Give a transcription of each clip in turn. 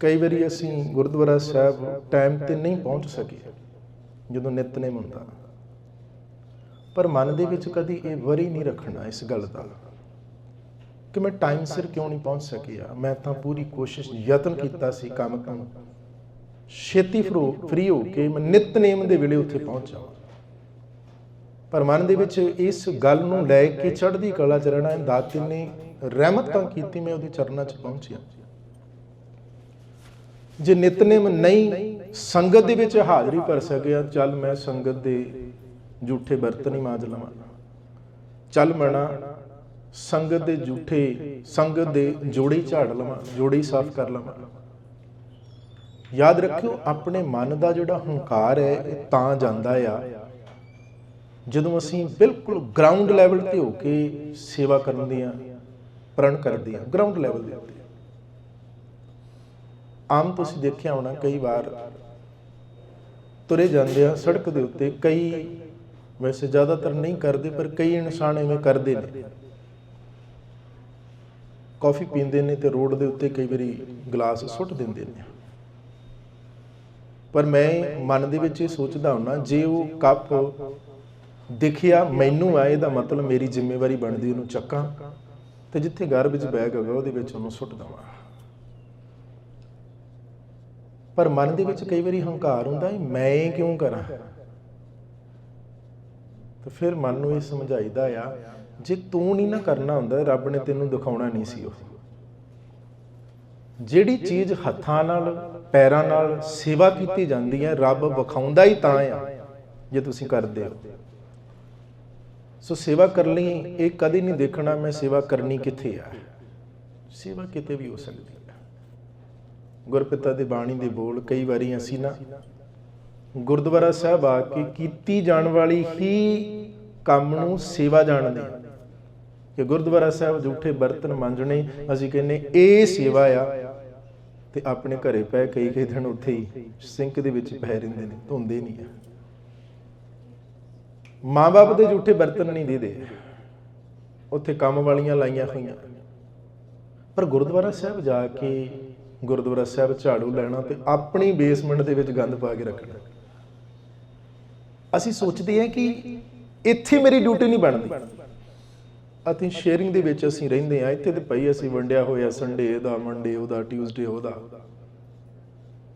ਕਈ ਵਾਰੀ ਅਸੀਂ ਗੁਰਦੁਆਰਾ ਸਾਹਿਬ ਟਾਈਮ ਤੇ ਨਹੀਂ ਪਹੁੰਚ ਸਕੇ ਜਦੋਂ ਨਿਤਨੇਮ ਹੁੰਦਾ। ਪਰ ਮਨ ਦੇ ਵਿੱਚ ਕਦੀ ਇਹ ਵਰੀ ਨਹੀਂ ਰੱਖਣਾ ਇਸ ਗੱਲ ਦਾ ਕਿ ਮੈਂ ਟਾਈਮ ਸਿਰ ਕਿਉਂ ਨਹੀਂ ਪਹੁੰਚ ਸਕਿਆ। ਮੈਂ ਤਾਂ ਪੂਰੀ ਕੋਸ਼ਿਸ਼, ਯਤਨ ਕੀਤਾ ਸੀ ਕੰਮ ਤੋਂ ਛੇਤੀ ਫਰੋ ਫ੍ਰੀ ਹੋ ਕੇ ਮੈਂ ਨਿਤਨੇਮ ਦੇ ਵੇਲੇ ਉੱਥੇ ਪਹੁੰਚ ਜਾਵਾਂ। ਪਰ ਮਨ ਦੇ ਵਿੱਚ ਇਸ ਗੱਲ ਨੂੰ ਲੈ ਕੇ ਚੜ੍ਹਦੀ ਕਲਾ ਚ ਰਹਿਣਾ ਦਾਤੇ ਨੇ ਰਹਿਮਤ ਤਾਂ ਕੀਤੀ ਮੈਂ ਉਹਦੇ ਚਰਨਾਂ 'ਚ ਪਹੁੰਚਿਆ ਜੇ ਨਿਤਨੇਮ ਨਹੀਂ, ਸੰਗਤ ਦੇ ਵਿੱਚ ਹਾਜ਼ਰੀ ਭਰ ਸਕਿਆ, ਚੱਲ ਮੈਂ ਸੰਗਤ ਦੇ ਝੂਠੇ ਬਰਤਨ ਹੀ ਮਾਂਜ ਲਵਾਂ। ਚੱਲ ਮਣਾ ਸੰਗਤ ਦੇ ਝੂਠੇ ਸੰਗਤ ਦੇ ਜੋੜੇ ਝਾੜ ਲਵਾਂ, ਜੋੜੇ ਸਾਫ਼ ਕਰ ਲਵਾਂ। ਯਾਦ ਰੱਖਿਓ, ਆਪਣੇ ਮਨ ਦਾ ਜਿਹੜਾ ਹੰਕਾਰ ਹੈ, ਇਹ ਤਾਂ ਜਾਂਦਾ ਆ। ਜਦੋਂ ਅਸੀਂ ਬਿਲਕੁਲ ਗਰਾਊਂਡ ਲੈਵਲ ਤੇ ਹੋ ਕੇ ਸੇਵਾ ਕਰਨ ਦੀਆਂ, ਪ੍ਰਣ ਕਰਦੇ ਹਾਂ ਗਰਾਊਂਡ ਲੈਵਲ ਦੇ ਉੱਤੇ। ਆਮ ਤੁਸੀਂ ਦੇਖਿਆ ਹੋਣਾ ਕਈ ਵਾਰ ਤੁਰੇ ਜਾਂਦੇ ਆ ਸੜਕ ਦੇ ਉੱਤੇ, ਕਈ ਵੈਸੇ ਜ਼ਿਆਦਾਤਰ ਨਹੀਂ ਕਰਦੇ, ਪਰ ਕਈ ਇਨਸਾਨ ਐਵੇਂ ਕਰਦੇ ਨੇ। ਕਾਫੀ ਪੀਂਦੇ ਨੇ ਤੇ ਰੋਡ ਦੇ ਉੱਤੇ ਕਈ ਵਾਰੀ ਗਲਾਸ ਸੁੱਟ ਦਿੰਦੇ ਨੇ। ਪਰ ਮੈਂ ਮਨ ਦੇ ਵਿੱਚ ਇਹ ਸੋਚਦਾ ਹੁੰਨਾ ਜੇ ਉਹ ਕੱਪ ਦਿਖਿਆ ਮੈਨੂੰ ਆ ਇਹਦਾ ਮਤਲਬ ਮੇਰੀ ਜ਼ਿੰਮੇਵਾਰੀ ਬਣਦੀ, ਉਹਨੂੰ ਚੱਕਾਂ ਤੇ ਜਿੱਥੇ ਗਾਰਬੇਜ ਬੈਗ ਹੋਵੇ ਉਹਦੇ ਵਿੱਚ ਉਹਨੂੰ ਸੁੱਟ ਦਵਾਂ। ਪਰ ਮਨ ਦੇ ਵਿੱਚ ਕਈ ਵਾਰੀ ਹੰਕਾਰ ਹੁੰਦਾ ਹੈ, ਮੈਂ ਇਹ ਕਿਉਂ ਕਰਾਂ? ਤਾਂ ਫਿਰ ਮਨ ਨੂੰ ਇਹ ਸਮਝਾਈਦਾ ਆ, ਜੇ ਤੂੰ ਨਹੀਂ ਨਾ ਕਰਨਾ ਹੁੰਦਾ, ਰੱਬ ਨੇ ਤੈਨੂੰ ਦਿਖਾਉਣਾ ਨਹੀਂ ਸੀ ਉਹ। ਜਿਹੜੀ ਚੀਜ਼ ਹੱਥਾਂ ਨਾਲ, ਪੈਰਾਂ ਨਾਲ ਸੇਵਾ ਕੀਤੀ ਜਾਂਦੀ ਹੈ, ਰੱਬ ਵਿਖਾਉਂਦਾ ਹੀ ਤਾਂ ਆ, ਜੇ ਤੁਸੀਂ ਕਰਦੇ ਹੋ। ਸੋ ਸੇਵਾ ਕਰਨ ਲਈ ਇਹ ਕਦੇ ਨਹੀਂ ਦੇਖਣਾ, ਮੈਂ ਸੇਵਾ ਕਰਨੀ ਕਿੱਥੇ ਆ। ਸੇਵਾ ਕਿਤੇ ਵੀ ਹੋ ਸਕਦੀ। ਗੁਰਪਿਤਾ ਦੀ ਬਾਣੀ ਦੇ ਬੋਲ ਕਈ ਵਾਰੀ ਅਸੀਂ ਨਾ ਗੁਰਦੁਆਰਾ ਸਾਹਿਬ ਆ ਕੇ ਕੀਤੀ ਜਾਣ ਵਾਲੀ ਹੀ ਕੰਮ ਨੂੰ ਸੇਵਾ ਜਾਣਦੇ ਹਾਂ। ਕਿ ਗੁਰਦੁਆਰਾ ਸਾਹਿਬ ਜੂਠੇ ਬਰਤਨ ਮਾਂਜਣੇ, ਅਸੀਂ ਕਹਿੰਨੇ ਇਹ ਸੇਵਾ ਆ। ਤੇ ਆਪਣੇ ਘਰੇ ਪਏ ਕਈ ਕਈ ਦਿਨ ਉੱਥੇ ਹੀ ਸਿੰਕ ਦੇ ਵਿੱਚ ਪੈ ਰਹਿੰਦੇ ਨੇ, ਧੋਂਦੇ ਨਹੀਂ ਆ। ਮਾਂ-ਬਾਪ ਦੇ ਝੂਠੇ ਬਰਤਨ ਨਹੀਂ ਦੇਦੇ ਉੱਥੇ ਕੰਮ ਵਾਲੀਆਂ ਲਾਈਆਂ ਹੋਈਆਂ। ਪਰ ਗੁਰਦੁਆਰਾ ਸਾਹਿਬ ਜਾ ਕੇ ਗੁਰਦੁਆਰਾ ਸਾਹਿਬ ਝਾੜੂ ਲੈਣਾ ਤੇ ਆਪਣੀ ਬੇਸਮੈਂਟ ਦੇ ਵਿੱਚ ਗੰਦ ਪਾ ਕੇ ਰੱਖਣਾ। ਅਸੀਂ ਸੋਚਦੇ ਹਾਂ ਕਿ ਇੱਥੇ ਮੇਰੀ ਡਿਊਟੀ ਨਹੀਂ ਬਣਦੀ। ਅਤੇ ਸ਼ੇਅਰਿੰਗ ਦੇ ਵਿੱਚ ਅਸੀਂ ਰਹਿੰਦੇ ਆ ਇੱਥੇ ਤੇ ਪਈ ਅਸੀਂ ਵੰਡਿਆ ਹੋਇਆ ਸੰਡੇ ਦਾ ਮੰਡੇ ਉਹਦਾ ਟਿਊਜ਼ਡੇ ਉਹਦਾ।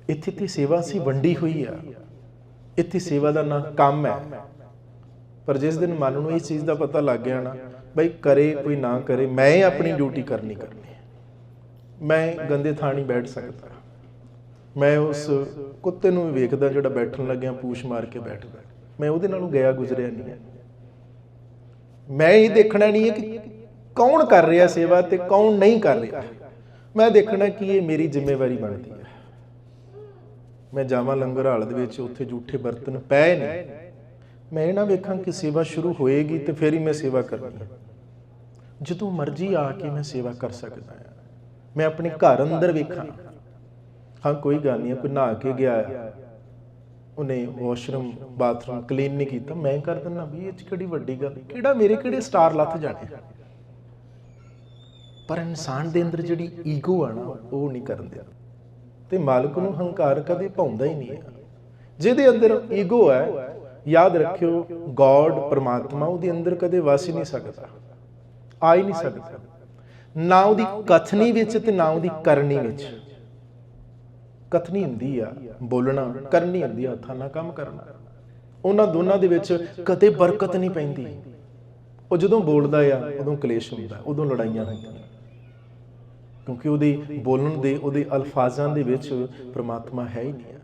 ਇੱਥੇ ਤੇ ਸੇਵਾ ਅਸੀਂ ਵੰਡੀ ਹੋਈ ਆ। ਇੱਥੇ ਸੇਵਾ ਦਾ ਨਾ ਕੰਮ ਹੈ। ਪਰ ਜਿਸ ਦਿਨ ਮਨ ਨੂੰ ਇਸ ਚੀਜ਼ ਦਾ ਪਤਾ ਲੱਗ ਗਿਆ ਨਾ, ਬਈ ਕਰੇ ਕੋਈ ਨਾ ਕਰੇ, ਮੈਂ ਆਪਣੀ ਡਿਊਟੀ ਕਰਨੀ ਕਰਨੀ ਮੈਂ ਗੰਦੇ ਥਾਂ ਨਹੀਂ ਬੈਠ ਸਕਦਾ। ਮੈਂ ਉਸ ਕੁੱਤੇ ਨੂੰ ਵੀ ਵੇਖਦਾ ਜਿਹੜਾ ਬੈਠਣ ਲੱਗਿਆ ਪੂਛ ਮਾਰ ਕੇ ਬੈਠਦਾ। ਮੈਂ ਉਹਦੇ ਨਾਲੋਂ ਗਿਆ ਗੁਜ਼ਰਿਆ ਨਹੀਂ ਮੈਂ ਇਹ ਦੇਖਣਾ ਨਹੀਂ ਹੈ ਕਿ ਕੌਣ ਕਰ ਰਿਹਾ ਸੇਵਾ ਤੇ ਕੌਣ ਨਹੀਂ ਕਰ ਰਿਹਾ। ਮੈਂ ਦੇਖਣਾ ਕਿ ਇਹ ਮੇਰੀ ਜ਼ਿੰਮੇਵਾਰੀ ਬਣਦੀ ਹੈ। ਮੈਂ ਜਾਵਾਂ ਲੰਗਰ ਹਾਲ ਦੇ ਵਿੱਚ ਉੱਥੇ ਝੂਠੇ ਬਰਤਨ ਪਏ ਨੇ। ਮੈਂ ਇਹ ਨਾ ਵੇਖਾਂ ਕਿ ਸੇਵਾ ਸ਼ੁਰੂ ਹੋਏਗੀ ਤੇ ਫਿਰ ਹੀ ਮੈਂ ਸੇਵਾ ਕਰਨੀ ਹੈ। ਜਦੋਂ ਮਰਜ਼ੀ ਆ ਕੇ ਮੈਂ ਸੇਵਾ ਕਰ ਸਕਦਾ ਹਾਂ। ਮੈਂ ਆਪਣੇ ਘਰ ਅੰਦਰ ਵੇਖਾਂ। ਹਾਂ, ਕੋਈ ਗੱਲ ਨਹੀਂ, ਕੋਈ ਨਹਾ ਕੇ ਗਿਆ ਉਹਨੇ ਵਾਸ਼ਰੂਮ ਬਾਥਰੂਮ ਕਲੀਨ ਨਹੀਂ ਕੀਤਾ। ਮੈਂ ਕਰ ਦਿੰਦਾ, ਵੀ ਇਹ ਚ ਕਿਹੜੀ ਵੱਡੀ ਗੱਲ? ਕਿਹੜਾ ਮੇਰੇ ਕਿਹੜੇ ਸਟਾਰ ਲੱਥ ਜਾਣੇ? ਪਰ ਇਨਸਾਨ ਦੇ ਅੰਦਰ ਜਿਹੜੀ ਈਗੋ ਆ ਨਾ, ਉਹ ਨਹੀਂ ਕਰਨ ਦਿਆ। ਤੇ ਮਾਲਕ ਨੂੰ ਹੰਕਾਰ ਕਦੇ ਪਾਉਂਦਾ ਹੀ ਨਹੀਂ ਹੈ ਜਿਹਦੇ ਅੰਦਰ ਈਗੋ ਹੈ ਯਾਦ ਰੱਖਿਓ ਗੋਡ ਪਰਮਾਤਮਾ ਉਹਦੇ ਅੰਦਰ ਕਦੇ ਵਸ ਹੀ ਨਹੀਂ ਸਕਦਾ। ਆ ਹੀ ਨਹੀਂ ਸਕਦਾ। ਨਾ ਉਹਦੀ ਕਥਨੀ ਵਿੱਚ ਤੇ ਨਾ ਉਹਦੀ ਕਰਨੀ ਵਿੱਚ। ਕਥਨੀ ਹੁੰਦੀ ਆ, ਬੋਲਣਾ, ਕਰਨੀ ਹੁੰਦੀ ਆ, ਹੱਥਾਂ ਨਾਲ ਕੰਮ ਕਰਨਾ। ਉਹਨਾਂ ਦੋਨਾਂ ਦੇ ਵਿੱਚ ਕਦੇ ਬਰਕਤ ਨਹੀਂ ਪੈਂਦੀ। ਉਹ ਜਦੋਂ ਬੋਲਦਾ ਆ, ਉਦੋਂ ਕਲੇਸ਼ ਹੁੰਦਾ, ਉਦੋਂ ਲੜਾਈਆਂ ਹੁੰਦੀਆਂ। ਕਿਉਂਕਿ ਉਹਦੇ ਬੋਲਣ ਦੇ, ਉਹਦੇ ਅਲਫਾਜ਼ਾਂ ਦੇ ਵਿੱਚ ਪ੍ਰਮਾਤਮਾ ਹੈ ਹੀ ਨਹੀਂ ਆ।